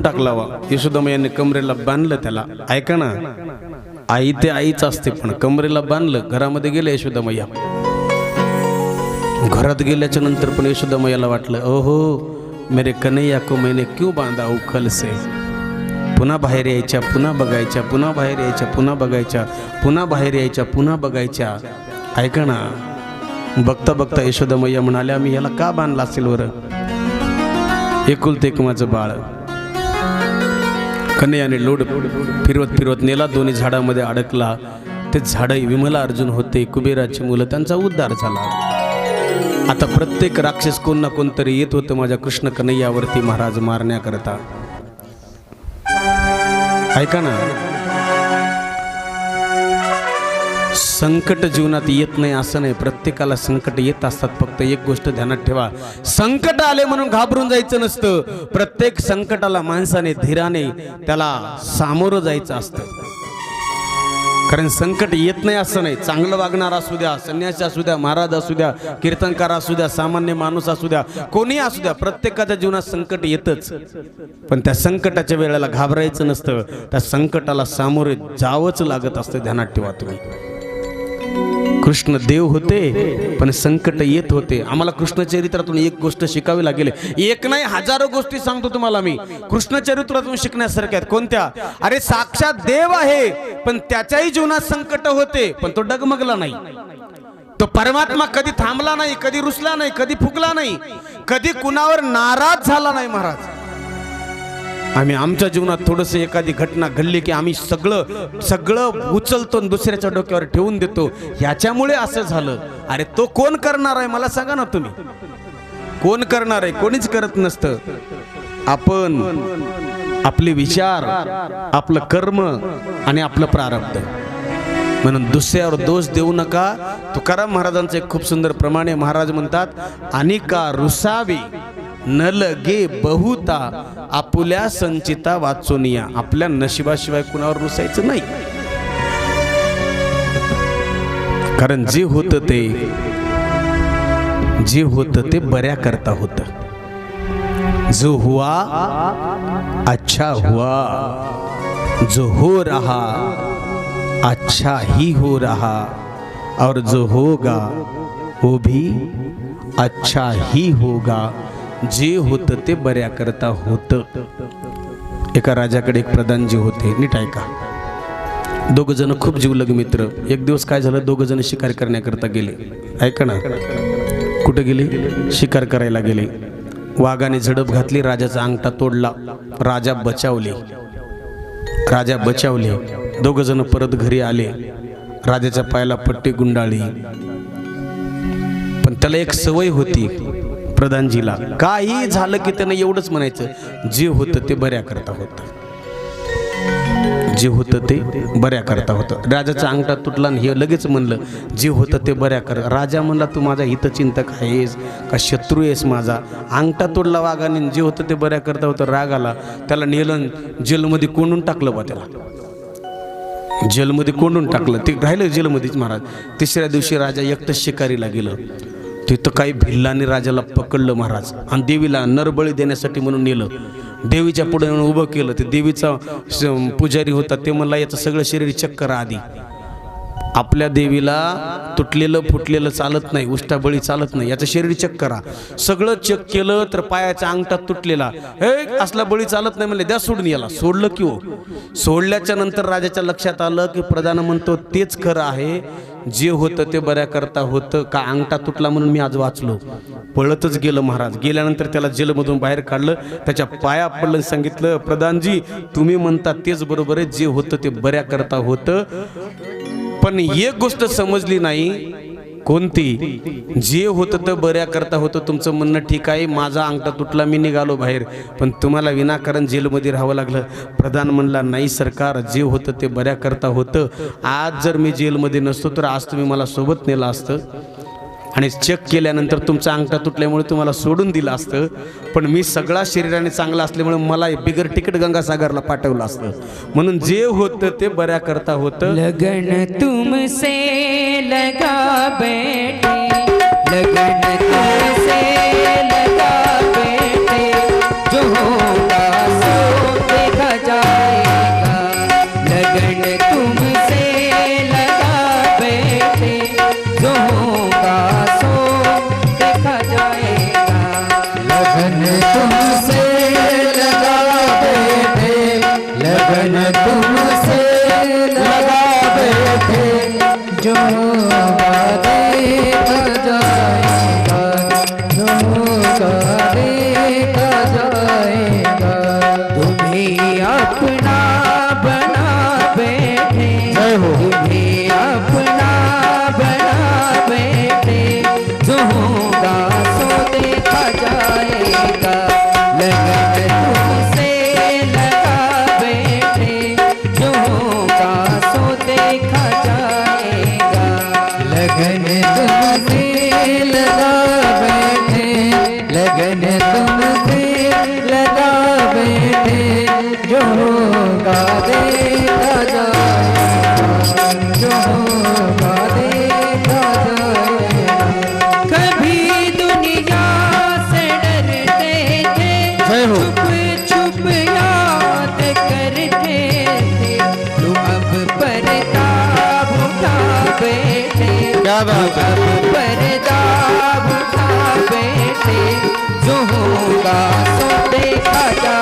टाकला यशोदम यांनी कमरेला बांधलं त्याला. ऐका ना. आई ते आईच असते पण कमरेला बांधलं घरामध्ये गेले यशोदमय्या घरात गेल्याच्यानंतर पण यशोदमयाला वाटलं ओहो मेरे कन्हैया को मैने क्यों बांधा उखल से? पुन्हा बाहेर यायच्या पुन्हा बघायच्या पुन्हा बाहेर यायच्या पुन्हा बघायच्या पुन्हा बाहेर यायच्या पुन्हा बघायच्या. ऐका ना. बघता बघता यशोदमय्या म्हणाल्या मी याला का बांधला असेल बरं? एकुलते एक माझं बाळ. कन्याने लोड फिरवत फिरवत नेला दोन्ही झाडामध्ये अडकला. ते झाडं विमला अर्जुन होते कुबेराची मुलं त्यांचा उद्धार झाला. आता प्रत्येक राक्षस कोण ना कोणतरी येत होतं माझ्या कृष्ण कन्हैयावरती महाराज मारण्याकरता. ऐका ना संकट जीवनात येत नाही असं नाही. प्रत्येकाला संकट येत असतात. फक्त एक गोष्ट ध्यानात ठेवा. संकट आले म्हणून घाबरून जायचं नसतं. प्रत्येक संकटाला माणसाने धीराने त्याला सामोरं जायचं असतं. कारण संकट येत नाही असं नाही. चांगलं वागणार असू द्या संन्यासी असू द्या महाराज असू द्या कीर्तनकार असू द्या सामान्य माणूस असू द्या कोणी असू द्या प्रत्येकाच्या जीवनात संकट येतच. पण त्या संकटाच्या वेळेला घाबरायचं नसतं. त्या संकटाला सामोरे जावंच लागत असतं. ध्यानात ठेवा तुम्ही. कृष्ण देव होते पण संकट येत होते. आम्हाला कृष्णचरित्रातून एक गोष्ट शिकावी लागेल. एक नाही हजारो गोष्टी सांगतो तुम्हाला मी. कृष्णचरित्रातून शिकण्यासारख्या आहेत. कोणत्या? अरे साक्षात देव आहे पण त्याच्याही जीवनात संकट होते पण तो डगमगला नाही. तो परमात्मा कधी थांबला नाही कधी रुसला नाही कधी फुकला नाही कधी कुणावर नाराज झाला नाही महाराज. आम्ही आमच्या जीवनात थोडंसं एखादी घटना घडली की आम्ही सगळं सगळं उचलतो दुसऱ्याच्या डोक्यावर ठेवून देतो. ह्याच्यामुळे असं झालं. अरे तो कोण करणार आहे मला सांगा ना तुम्ही. कोण करणार आहे? कोणीच करत नसतं. आपण आपले विचार आपलं कर्म आणि आपलं प्रारब्ध. म्हणून दुसऱ्यावर दोष देऊ नका. तुकाराम महाराजांचं एक खूप सुंदर प्रमाणे महाराज म्हणतात अनिका रुसावी न लगे बहुता आपुल्या संचिता वाचून या. आपल्या नशिबाशिवाय कुणावर रुसायचं नाही. कारण जे होतं ते जे होतं ते बऱ्या करता होतं. जो हुआ अच्छा हुआ. जो हो रहा अच्छा ही हो रहा. और जो होगा वो भी अच्छा ही होगा. जे होतं ते बऱ्याकरता होतं. एका राजाकडे एक प्रधानजी होते. नीट ऐका. दोघं जण खूप जीवलग मित्र. एक दिवस काय झालं दोघं जण शिकार करण्याकरता गेले. ऐका ना. कुठे गेले? शिकार करायला गेले. वाघाने झडप घातली राजाचा अंगठा तोडला. राजा बचावले. राजा बचावले. दोघ जण परत घरी आले. राजाच्या पायाला पट्टी गुंडाळी पण त्याला एक सवय होती. प्रधानजीला काही झालं की त्यांना एवढंच म्हणायचं जे होतं ते बऱ्या करता होतं. जे होतं ते बऱ्या करता होतं. राजाचा अंगठा तुटला आणि हे लगेच म्हणलं जे होतं ते बऱ्या कर. राजा म्हणला तू माझा हितचिंतक आहेस का शत्रू आहेस माझा? अंगठा तोडला वाघाने जे होतं ते बऱ्या करता होतं. राग आला. त्याला नेलं जेलमध्ये कोंडून टाकलं बा त्याला. जेलमध्ये कोंडून टाकलं. ते राहिलं जेलमध्येच महाराज. तिसऱ्या दिवशी राजा एकटंच शिकारीला गेलं. तिथं काही भिल्लाने राजाला पकडलं महाराज. आणि देवीला नरबळी देण्यासाठी म्हणून नेलं. देवीच्या पुढे उभं केलं. ते देवीचा स- पुजारी होता. ते म्हणला याचं सगळं शरीर चक्कर आधी. आपल्या देवीला तुटलेलं फुटलेलं चालत नाही उष्टाबळी चालत नाही. याचं शरीर चेक करा. सगळं चेक केलं तर पायाच्या अंगठात तुटलेला. हे असला बळी चालत नाही म्हणले द्या सोडून याला. सोडलं की हो. सोडल्याच्या नंतर राजाच्या लक्षात आलं की प्रधान म्हणतो तेच खरं आहे. जे होतं ते बऱ्या करता होतं. का अंगठा तुटला म्हणून मी आज वाचलो? पळतच गेलं महाराज. गेल्यानंतर त्याला जेलमधून बाहेर काढलं. त्याच्या पाया पडलं सांगितलं प्रधानजी तुम्ही म्हणता तेच बरोबर आहे. जे होतं ते बऱ्या करता होतं. पण एक गोष्ट समजली नाही. कोणती? जे होतं तर बऱ्या करता होतं. तुमचं म्हणणं ठीक आहे. माझा अंगठा तुटला मी निघालो बाहेर. पण तुम्हाला विनाकारण जेलमध्ये राहावं लागलं. प्रधान म्हणला नाही सरकार जे होतं ते बऱ्या करता होतं. आज जर मी जेलमध्ये नसतो तर आज तुम्ही मला सोबत नेलं असतं. आणि चेक केल्यानंतर तुमचा अंगठा तुटल्यामुळे तुम्हाला सोडून दिलं असतं. पण मी सगळा शरीराने चांगला असल्यामुळे मला बिगर तिकीट गंगासागरला पाठवलं असतं. म्हणून जे होतं ते बऱ्या करता होतं. लगन तुमसे लगा बेटे. लगन तुमसे लगा जा बाबा परदा उठा बेटे जो होगा सो देखा जा